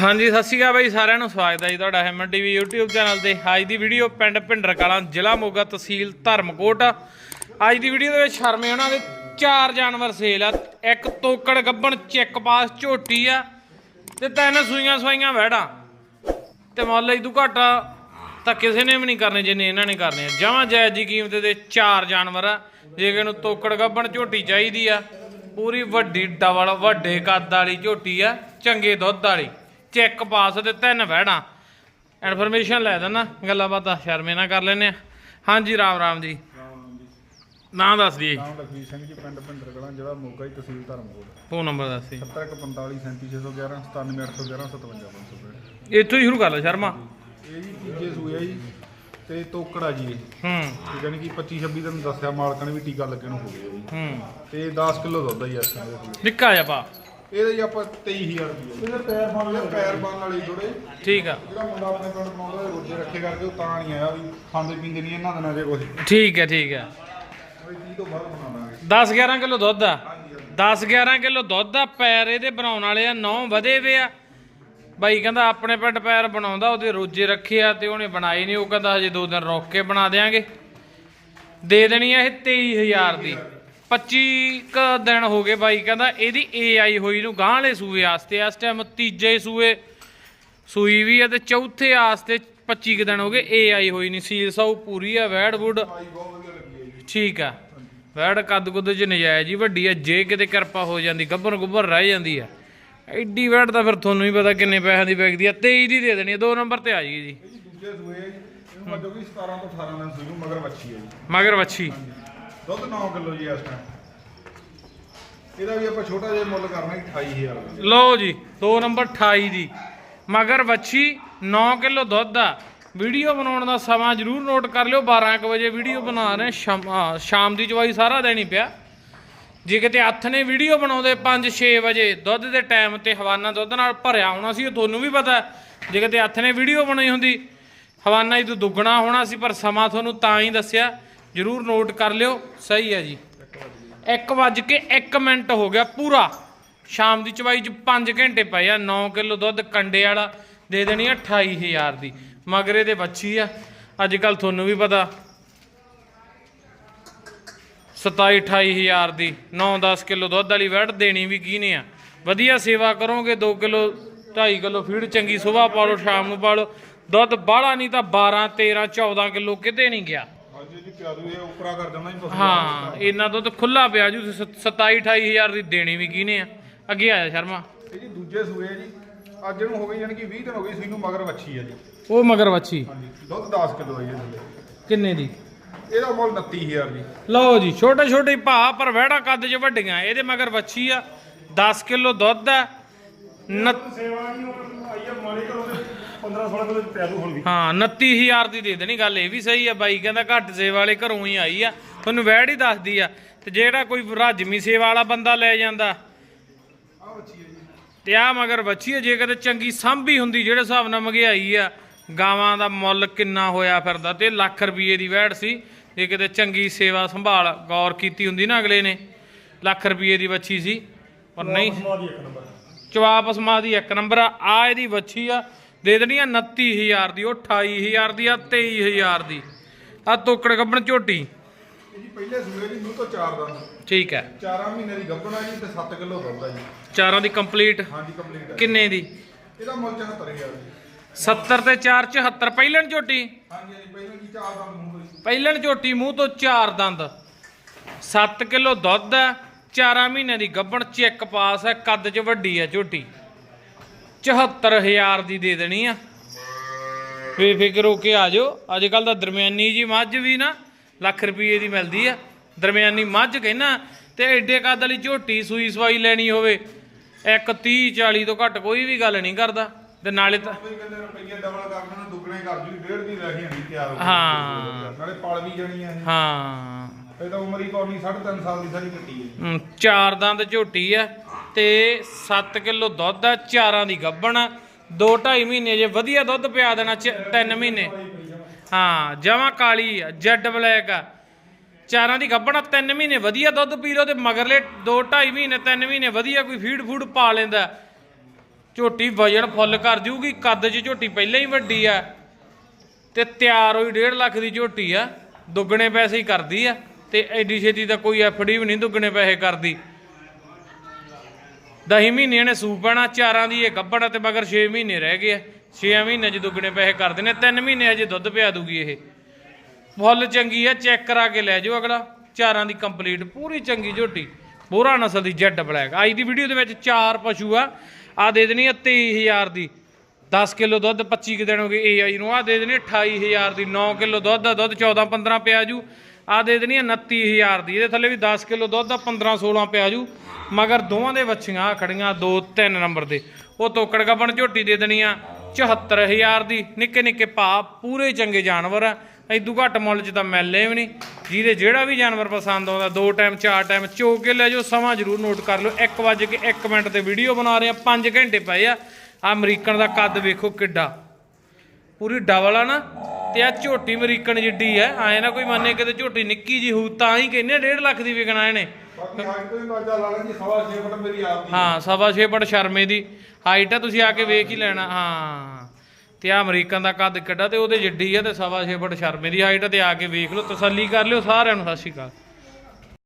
ਹਾਂਜੀ, ਸਤਿ ਸ਼੍ਰੀ ਅਕਾਲ ਬਾਈ, ਸਾਰਿਆਂ ਨੂੰ ਸਵਾਗਤ ਹੈ ਜੀ ਤੁਹਾਡਾ ਹੈਮਨ ਟੀਵੀ YouTube ਚੈਨਲ ਤੇ। ਅੱਜ ਦੀ ਵੀਡੀਓ ਪਿੰਡ ਭਿੰਡਰ ਕਲਾਂ ਜ਼ਿਲ੍ਹਾ ਮੋਗਾ ਤਹਿਸੀਲ ਧਰਮਕੋਟ ਅੱਜ ਦੀ ਵੀਡੀਓ ਦੇ ਵਿੱਚ ਸ਼ਰਮੇ ਉਹਨਾਂ ਦੇ ਚਾਰ ਜਾਨਵਰ ਸੇਲ ਆ। ਇੱਕ ਤੋਕੜ ਗੱਬਣ, ਚੈੱਕ ਪਾਸ, ਝੋਟੀ ਆ ਤੇ ਤਿੰਨ ਸੂਈਆਂ ਸਵਾਈਆਂ ਵਹਿੜਾਂ। ਤੇ ਮੁੱਲ ਇਦੂ ਘਾਟਾ ਤਾਂ ਕਿਸੇ ਨੇ ਵੀ ਨਹੀਂ ਕਰਨੇ, ਜਿੰਨੇ ਇਹਨਾਂ ਨੇ ਕਰਨੇ ਆ। ਜਮਾਂ ਜਾਇਜ਼ ਦੀ ਕੀਮਤ ਦੇ ਚਾਰ ਜਾਨਵਰ ਆ, ਜੇ ਕਿ ਨੂੰ ਤੋਕੜ ਗੱਬਣ, ਝੋਟੀ ਚਾਹੀਦੀ ਆ, ਪੂਰੀ ਵੱਡੀ ਡਬਲ ਵੱਡੇ ਕੱਦ ਵਾਲੀ ਝੋਟੀ ਆ, ਚੰਗੇ ਦੁੱਧ ਵਾਲੀ। ਚੈੱਕ ਪਾਸ ਤੇ ਤਿੰਨ ਵਹਿੜਾਂ ਇਨਫੋਰਮੇਸ਼ਨ ਲੈ ਦੇਣਾ ਗੱਲਾਂ ਬਾਤਾਂ ਸ਼ਰਮੇ ਨਾਲ ਕਰ ਲੈਨੇ ਆ। ਹਾਂਜੀ ਰਾਮ ਰਾਮ ਜੀ। ਨਾਂ ਦੱਸ ਦਈਏ। ਨਾਮ ਲਖਵੀਰ ਸਿੰਘ ਜੀ ਪਿੰਡ ਭਿੰਡਰ ਕਲਾਂ ਜ਼ਿਲ੍ਹਾ ਮੋਗਾ ਜੀ ਤਹਿਸੀਲ ਧਰਮਕੋਟ। ਫੋਨ ਨੰਬਰ ਦੱਸ ਦਈਏ। 7145 37611 97811 57555 ਇੱਥੋਂ ਹੀ ਸ਼ੁਰੂ ਕਰ ਲੈ ਸ਼ਰਮਾ। ਇਹ ਜੀ ਤੀਜੇ ਸੂਏ ਆ ਜੀ ਤੇ ਤੋਕੜਾ ਜੀ ਹੂੰ। ਠੀਕ ਹੈ ਨੀ ਕਿ 25 26 ਦਿਨ ਦੱਸਿਆ ਮਾਲਕਾਂ ਨੇ ਵੀ ਟੀਕਾ ਲੱਗਣ ਨੂੰ ਹੋ ਗਿਆ ਜੀ। ਹੂੰ। ਤੇ 10 ਕਿਲੋ ਦੁੱਧ ਆ ਜੀ ਦੇ ਨਿੱਕਾ ਜਿਹਾ ਪਾ ਇਹਦੇ ਜੀ ਆਪਾਂ 23000 ਰੁਪਏ ਇਹਦੇ ਪੈਰ ਬਣ ਲਏ ਪੈਰ ਬਣ ਵਾਲੀ ਥੋੜੇ ਠੀਕ ਆ। ਜਿਹੜਾ ਮੁੰਡਾ ਆਪਣੇ ਪਿੰਡ ਬਣਾਉਂਦਾ ਉਹ ਰੋਜੇ ਰੱਖੇ ਕਰਕੇ ਉਹ ਤਾਂ ਨਹੀਂ ਆਇਆ ਵੀ ਖਾਂਦੇ ਪੀਂਦੇ ਨਹੀਂ ਇਹਨਾਂ ਦਿਨਾਂ ਦੇ ਕੁਝ ਠੀਕ ਹੈ ਠੀਕ ਹੈ ਉਹ ਕੀ ਤੋਂ ਬਾਅਦ ਬਣਾਵਾਂਗੇ 10 11 ਕਿਲੋ ਦੁੱਧ ਆ। 10 11 ਕਿਲੋ ਦੁੱਧ ਆ ਪੈਰ ਇਹਦੇ ਬਣਾਉਣ ਵਾਲੇ ਆ 9 ਵਧੇ ਵੇ ਆ। ਬਾਈ ਕਹਿੰਦਾ ਆਪਣੇ ਪਿੰਡ ਪੈਰ ਬਣਾਉਂਦਾ ਉਹਦੇ ਰੋਜੇ ਰੱਖੇ ਆ ਤੇ ਉਹਨੇ ਬਣਾਏ ਨਹੀਂ ਉਹ ਕਹਿੰਦਾ ਹਜੇ ਦੋ ਦਿਨ ਰੁਕ ਕੇ ਬਣਾ ਦੇਾਂਗੇ ਦੇ ਦੇਣੀ ਆ ਇਹ 23000 ਦੀ। 25 ਕ ਦਿਨ ਹੋ ਗਏ ਬਾਈ ਕਹਿੰਦਾ ਇਹਦੀ ਏਆਈ ਹੋਈ ਨੂੰ ਵਾਲੇ ਸੂਏ ਵਾਸਤੇ ਇਸ ਟਾਈਮ ਤੀਜੇ ਸੂਏ ਸੂਈ ਵੀ ਆ ਤੇ ਚੌਥੇ ਵਾਸਤੇ 25 ਕ ਦਿਨ ਹੋ ਗਏ ਏਆਈ ਹੋਈ ਨਹੀਂ ਸੀਲ ਸਾਊ ਪੂਰੀ ਆ ਵੈੜ ਵੁੱਡ ਆਈ ਬਹੁਤ ਵਧੀਆ ਲੱਗੀ ਹੈ ਜੀ ਠੀਕ ਆ ਵੈੜ ਕੱਦ ਕੁੱਦ ਚ ਨਜਾਇਜ਼ ਹੀ ਵੱਡੀ ਆ ਜੇ ਕਿਤੇ ਕਿਰਪਾ ਹੋ ਜਾਂਦੀ ਗੱਭਰ ਗੁੱਬਰ ਰਹਿ ਜਾਂਦੀ ਆ। ਐਡੀ ਵੈੜ ਤਾਂ ਫਿਰ ਤੁਹਾਨੂੰ ਹੀ ਪਤਾ ਕਿੰਨੇ ਪੈਸਿਆਂ ਦੀ ਵਿਕਦੀ ਆ 23 ਦੀ ਦੇ ਦੇਣੀ ਆ ਦੋ ਨੰਬਰ ਤੇ ਆ ਜੀ ਜੀ। ਇਹ ਜੀ ਦੂਜੇ ਸੂਏ ਆ ਜੀ ਇਹਨੂੰ ਮੱਜੋ ਕਿ 17 ਤੋਂ 18 ਦਿਨ ਸੂਈ ਨੂੰ ਮਗਰ ਵੱਛੀ ਹੈ ਜੀ। ਮਗਰ ਵੱਛੀ ਦੁੱਧ 9 ਕਿਲੋ ਜੀ ਇਸ ਟਾਈਮ ਇਹਦਾ ਵੀ ਆਪਾਂ ਛੋਟਾ ਜਿਹਾ ਮੁੱਲ ਕਰਨਾ 28000 ਦਾ। ਲਓ ਜੀ, ਦੋ ਨੰਬਰ 28 ਦੀ। ਮਗਰ ਵੱਛੀ 9 ਕਿਲੋ ਦੁੱਧ ਆ। ਵੀਡੀਓ ਬਣਾਉਣ ਦਾ ਸਮਾਂ ਜਰੂਰ ਨੋਟ ਕਰ ਲਿਓ। 12 ਕੁ ਵਜੇ ਵੀਡੀਓ ਬਣਾ ਰਹੇ ਸ਼ਾਮ ਦੀ ਚਵਾਈ ਸਾਰਾ ਦੇਣੀ ਪਿਆ। ਜੇ ਕਿਤੇ ਹੱਥ ਨੇ ਵੀਡੀਓ ਬਣਾਉਂਦੇ 5-6 ਵਜੇ, ਦੁੱਧ ਦੇ ਟਾਈਮ ਤੇ ਹਵਾਨਾ ਦੁੱਧ ਨਾਲ ਭਰਿਆ ਹੋਣਾ ਸੀ, ਉਹ ਤੁਹਾਨੂੰ ਵੀ ਪਤਾ ਜੇ ਕਿਤੇ ਹੱਥ ਨੇ ਵੀਡੀਓ ਬਣਾਈ ਹੁੰਦੀ, ਹਵਾਨਾ ਹੀ ਤੋਂ ਦੁੱਗਣਾ ਹੋਣਾ ਸੀ, ਪਰ ਸਮਾਂ ਤੁਹਾਨੂੰ ਤਾਂ ਹੀ ਦੱਸਿਆ। ਜਰੂਰ ਨੋਟ ਕਰ ਲਿਓ, ਸਹੀ ਹੈ ਜੀ। 1 ਵੱਜ ਕੇ 1 ਮਿੰਟ ਹੋ ਗਿਆ ਪੂਰਾ। ਸ਼ਾਮ ਦੀ ਚਵਾਈ ਚ 5 ਘੰਟੇ ਪਏ ਆ 9 ਕਿਲੋ ਦੁੱਧ ਕੰਡੇ ਵਾਲਾ ਦੇ ਦੇਣੀ ਆ 28000 ਦੀ। ਮਗਰੇ ਦੇ ਬੱਚੀ ਆ ਅੱਜ ਕੱਲ ਤੁਹਾਨੂੰ ਵੀ ਪਤਾ। 27 28000 ਦੀ 9-10 ਕਿਲੋ ਦੁੱਧ ਵਾਲੀ ਵੈਟ ਦੇਣੀ ਵੀ ਕੀ ਨੇ ਆ। ਵਧੀਆ ਸੇਵਾ ਕਰੋਗੇ 2 ਕਿਲੋ 2.5 ਕਿਲੋ ਫੀਡ ਚੰਗੀ ਸਵੇਰ ਪਾ ਲਓ, ਸ਼ਾਮ ਨੂੰ ਪਾ ਲਓ। ਦੁੱਧ ਬਾਹਲਾ ਨਹੀਂ ਤਾਂ 12 13 14 ਕਿਲੋ ਕਿਤੇ ਨਹੀਂ ਗਿਆ। ਅੱਜ ਜੀ ਪਿਆਰੂ ਇਹ ਉਪਰਾ ਕਰ ਦੇਣਾ ਜੀ ਪਸ਼ੂ ਹਾਂ ਇਹਨਾਂ ਦੁੱਧ ਖੁੱਲਾ ਪਿਆ ਜੂ 27 28000 ਦੀ ਦੇਣੀ ਵੀ ਕੀ ਨੇ ਆ? ਅੱਗੇ ਆਇਆ ਸ਼ਰਮਾ। ਇਹ ਜੀ ਦੂਜੇ ਸੂਏ ਆ ਜੀ ਅੱਜ ਨੂੰ ਹੋ ਗਈ ਯਾਨੀ ਕਿ 20 ਦਿਨ ਹੋ ਗਏ ਸੂਈ ਨੂੰ ਮਗਰ ਵੱਛੀ ਹੈ ਜੀ। ਉਹ ਮਗਰ ਵੱਛੀ? ਹਾਂਜੀ ਦੁੱਧ 10 ਕਿਲੋ ਹੈ ਜੀ ਇਹਦੇ ਥੱਲੇ। ਕਿੰਨੇ ਦੀ? ਇਹਦਾ ਮੁੱਲ 29000 ਜੀ। ਲਓ ਜੀ ਛੋਟੇ ਛੋਟੇ ਭਾ ਪਰ ਵਹਿੜਾ ਕੱਦ 'ਚ ਵੱਡੀਆਂ ਇਹਦੇ ਮਗਰ ਵੱਛੀ ਆ 10 ਕਿਲੋ ਦੁੱਧ ਆ ਨ- ਸੇਵਾ ਨਹੀਂ ਆਈ ਆ ਮਾਲੀ ਕਰੋ 15 16 ਕਿਲੋ ਪਿਆਰੂ ਹੁਣ ਵੀ ਹਾਂ 29000 ਦੀ ਦੇ ਦੇਣੀ ਗੱਲ ਇਹ ਵੀ ਸਹੀ ਆ ਬਾਈ ਕਹਿੰਦਾ ਘੱਟ ਸੇਵਾ ਵਾਲੇ ਘਰੋਂ ਹੀ ਆਈ ਆ ਤੁਹਾਨੂੰ ਵਹਿੜ ਹੀ ਦੱਸਦੀ ਆ ਤੇ ਜਿਹੜਾ ਕੋਈ ਰਾਜਮੀ ਸੇਵਾ ਵਾਲਾ ਬੰਦਾ ਲੈ ਜਾਂਦਾ ਤੇ ਆ ਮਗਰ ਆ ਜੇ ਕਦੇ ਚੰਗੀ ਸਾਂਭੀ ਹੁੰਦੀ ਜਿਹੜੇ ਹਿਸਾਬ ਨਾਲ ਮਹਿੰਗਾਈ ਆ ਗਾਵਾਂ ਦਾ ਮੁੱਲ ਕਿੰਨਾ ਹੋਇਆ ਫਿਰਦਾ ਤੇ ਲੱਖ ਰੁਪਏ ਦੀ ਵਹਿੜ ਸੀ ਜੇ ਕਿਤੇ ਚੰਗੀ ਸੇਵਾ ਸੰਭਾਲ ਗੌਰ ਕੀਤੀ ਹੁੰਦੀ ਨਾ ਅਗਲੇ ਨੇ ਲੱਖ ਰੁਪਏ ਦੀ ਵੱਛੀ ਸੀ ਪਰ ਨਹੀਂ ਸਮਾਦੀ ਇੱਕ ਨੰਬਰ। ਚਵਾਪ ਸਮਾ ਦੀ ਇੱਕ ਨੰਬਰ ਆ ਆ ਇਹਦੀ ਵੱਛੀ ਆ ਦੇ ਦੇਣੀ ਆ 29000 ਦੀ ਉਹ 28000 ਦੀ ਆ 23000 ਦੀ। ਆ ਤੋਕੜ ਗੱਬਣ ਝੋਟੀ। ਇਹ ਜੀ ਪਹਿਲੇ ਸੂਏ ਜੀ ਮੂੰਹ ਤੋਂ ਚਾਰ ਦੰਦ। ਠੀਕ ਹੈ। 4 ਮਹੀਨੇ ਦੀ ਗੱਭਣ ਆ ਜੀ ਤੇ 7 ਕਿਲੋ ਦੁੱਧ ਆ ਜੀ। ਚਾਰਾਂ ਦੀ ਕੰਪਲੀਟ। ਹਾਂਜੀ ਕੰਪਲੀਟ ਹੈ ਕਿੰਨੇ ਦੀ? ਇਹਦਾ ਮੁੱਲ 74000 ਜੀ। 70 ਤੇ 4 74 ਪਹਿਲਣ ਝੋਟੀ? ਹਾਂਜੀ ਹਾਂਜੀ ਪਹਿਲਾਂ ਜੀ ਚਾਰ ਦੰਦ ਮੂੰਹ ਤੋਂ ਪਹਿਲਣ ਝੋਟੀ ਮੂੰਹ ਤੋਂ ਚਾਰ ਦੰਦ। 7 ਕਿਲੋ ਦੁੱਧ ਹੈ 4 ਮਹੀਨੇ ਦੀ ਗੱਬਣ ਚੈੱਕ ਪਾਸ ਹੈ ਕੱਦ 'ਚ ਵੱਡੀ ਹੈ ਝੋਟੀ। 74000 ਦੀ ਦੇ ਦੇਣੀ ਆ। ਬੇਫਿਕਰ ਹੋ ਕੇ ਆ ਜਾਓ। ਅੱਜ ਕੱਲ ਤਾਂ ਦਰਮਿਆਨੀ ਜੀ ਮੱਝ ਵੀ ਨਾ ਲੱਖ ਰੁਪਏ ਦੀ ਮਿਲਦੀ ਆ। ਦਰਮਿਆਨੀ ਮੱਝ ਕਹਿਣਾ ਤੇ ਐਡੇ ਕੱਦ ਵਾਲੀ ਝੋਟੀ ਸੂਈ ਸਵਾਈ ਲੈਣੀ ਹੋਵੇ ਇੱਕ 30 40 ਤੋਂ ਘੱਟ ਕੋਈ ਵੀ ਗੱਲ ਨਹੀਂ ਕਰਦਾ। ਤੇ ਨਾਲੇ ਤਾਂ ਕੋਈ ਕਹਿੰਦੇ ਰੁਪਈਏ ਡਬਲ ਕਰ ਦੇਣਾ ਦੁੱਗਣੇ ਕਰ ਜੂ ਡੇਢ ਦੀ ਰਹਿ ਗਈ ਤਿਆਰ ਹੋ ਗਈ। ਹਾਂ। ਨਾਲੇ ਪਲ ਵੀ ਜਾਣੀ ਆ ਇਹ। ਹਾਂ। ਇਹ ਤਾਂ ਉਮਰ ਹੀ ਪੌਣੀ 3.5 ਸਾਲ ਦੀ ਸਾਰੀ ਕੱਟੀ ਹੈ ਚਾਰ ਦੰਦ ਝੋਟੀ ਆ। ਤੇ 7 ਕਿਲੋ ਦੁੱਧ ਆ, ਚਾਰਾਂ ਦੀ ਗੱਬਣ। ਆ 2.5 ਮਹੀਨੇ ਜੇ ਵਧੀਆ ਦੁੱਧ ਪਿਆ ਦੇਣਾ 3 ਮਹੀਨੇ। ਹਾਂ, ਜਮਾ ਕਾਲੀ ਆ, ਜੈਡ ਬਲੈਕ ਆ। ਚਾਰਾਂ ਦੀ ਗੱਬਣ ਆ 3 ਮਹੀਨੇ ਵਧੀਆ ਦੁੱਧ ਪੀ ਲਓ ਤੇ ਮਗਰਲੇ 2.5 ਮਹੀਨੇ 3 ਮਹੀਨੇ ਵਧੀਆ ਕੋਈ ਫੀਡ ਫੂਡ ਪਾ ਲੈਂਦਾ। ਝੋਟੀ ਵਜਨ ਫੁੱਲ ਕਰ ਜੂਗੀ, ਕੱਦ 'ਚ ਝੋਟੀ ਪਹਿਲਾਂ ਹੀ ਵੱਡੀ ਆ। ਤੇ ਤਿਆਰ ਹੋਈ 1.5 ਲੱਖ ਦੀ ਝੋਟੀ ਆ, ਦੁੱਗਣੇ ਪੈਸੇ ਹੀ ਕਰਦੀ ਆ। ਤੇ ਐਡੀ ਛੇਤੀ ਤਾਂ ਕੋਈ ਐਫਡੀ ਵੀ ਨਹੀਂ ਦੁੱਗਣੇ ਪੈਸੇ ਕਰਦੀ। ਦਹੀਂ ਮਹੀਨੇ ਨੇ ਸੂਪ ਪੈਣਾ, ਚਾਰਾਂ ਦੀ ਇਹ ਗੱਬੜ ਆ ਤੇ ਮਗਰ 6 ਮਹੀਨੇ ਰਹਿ ਗਏ ਆ। 6 ਮਹੀਨੇ 'ਚ ਦੁੱਗਣੇ ਪੈਸੇ ਕਰਦੇ ਨੇ 3 ਮਹੀਨੇ ਹਜੇ ਦੁੱਧ ਪਿਆ ਦੂਗੀ ਇਹ। ਫੁੱਲ ਚੰਗੀ ਆ, ਚੈੱਕ ਕਰਾ ਕੇ ਲੈ ਜਾਓ ਅਗਲਾ। ਚਾਰਾਂ ਦੀ ਕੰਪਲੀਟ, ਪੂਰੀ ਚੰਗੀ ਝੋਟੀ। ਬੋਰਾ ਨਸਲ ਦੀ ਜੈਡ ਬਲੈਕ। ਅੱਜ ਦੀ ਵੀਡੀਓ ਦੇ ਵਿੱਚ ਚਾਰ ਪਸ਼ੂ ਆ। ਆ ਦੇ ਦੇਣੀ ਆ 23000 ਦੀ। 10 ਕਿਲੋ ਦੁੱਧ 25 ਕੁ ਦਿਨ ਹੋ ਗਏ, ਏਆਈ ਨੂੰ ਆ ਦੇ ਦੇਣੀ ਆ 28000 ਦੀ। 9 ਕਿਲੋ ਦੁੱਧ ਦਾ ਦੁੱਧ 14 15 ਪਿਆ ਜੂ। ਆ ਦੇ ਦੇਣੀ ਆ 29000 ਦੀ। ਇਹਦੇ ਥੱਲੇ ਵੀ 10 ਕਿਲੋ ਦੁੱਧ ਦਾ 15 16 ਪਿਆ ਜੂ ਮਗਰ ਦੋਵਾਂ ਦੇ ਵੱਛੀਆਂ ਆਹ ਖੜੀਆਂ 2 3 ਨੰਬਰ ਦੇ। ਉਹ ਤੋਕੜ ਗੱਬਣ ਝੋਟੀ ਦੇ ਦੇਣੀ ਆ 74000 ਦੀ। ਨਿੱਕੇ ਨਿੱਕੇ ਭਾ, ਪੂਰੇ ਚੰਗੇ ਜਾਨਵਰ ਆ। ਇਦੂ ਘੱਟ ਮੁੱਲ 'ਚ ਤਾਂ ਮਿਲਨੇ ਵੀ ਨਹੀਂ। ਜਿਹਦੇ ਜਿਹੜਾ ਵੀ ਜਾਨਵਰ ਪਸੰਦ ਆਉਂਦਾ, ਦੋ ਟਾਈਮ, ਚਾਰ ਟਾਈਮ ਚੋ ਕੇ ਲੈ ਜਾਓ, ਸਮਾਂ ਜ਼ਰੂਰ ਨੋਟ ਕਰ ਲਓ। 1 ਵਜੇ ਕੇ 1 ਮਿੰਟ ਤੇ ਵੀਡੀਓ ਬਣਾ ਰਹੇ ਆ 5 ਘੰਟੇ ਪਏ ਆ। ਆ ਅਮਰੀਕਨ ਦਾ ਕੱਦ ਵੇਖੋ ਕਿੱਡਾ। ਪੂਰੀ ਡਬਲ ਆ ਨਾ। ਤੇ ਆ ਝੋਟੀ ਅਮਰੀਕਨ ਜਿੱਡੀ ਐ ਆਏ ਨਾ ਕੋਈ ਮੰਨੇ ਕਿਤੇ ਝੋਟੀ ਨਿੱਕੀ ਜੀ ਹੋਊ ਤਾਂ ਹੀ ਕਹਿੰਦੇ 1.5 ਲੱਖ ਦੀ ਵਿਕਣਾ ਇਹਨੇ। ਬਾਕੀ ਹਾਈਟ ਹੀ ਲਾ ਲੈਣ ਸਵਾ 6 ਫੁੱਟ ਮੇਰੀ ਆਪ ਦੀ। ਹਾਂ ਸਵਾ ਛੇ ਫੁੱਟ ਸ਼ਰਮੇ ਦੀ। ਹਾਈਟ ਆ ਤੁਸੀਂ ਆ ਕੇ ਵੇਖ ਹੀ ਲੈਣਾ ਹਾਂ। ਤੇ ਆ ਅਮਰੀਕਨ ਦਾ ਕੱਦ ਕਿੱਡਾ ਤੇ ਉਹਦੇ ਜਿੱਡੀ ਆ ਤੇ ਸਵਾ ਛੇ ਫੁੱਟ ਸ਼ਰਮੇ ਦੀ ਹਾਈਟ ਤੇ ਆ ਕੇ ਵੇਖ ਲਓ ਤਸੱਲੀ ਕਰ ਲਿਓ ਸਾਰਿਆਂ ਨੂੰ ਸਤਿ ਸ਼੍ਰੀ ਅਕਾਲ।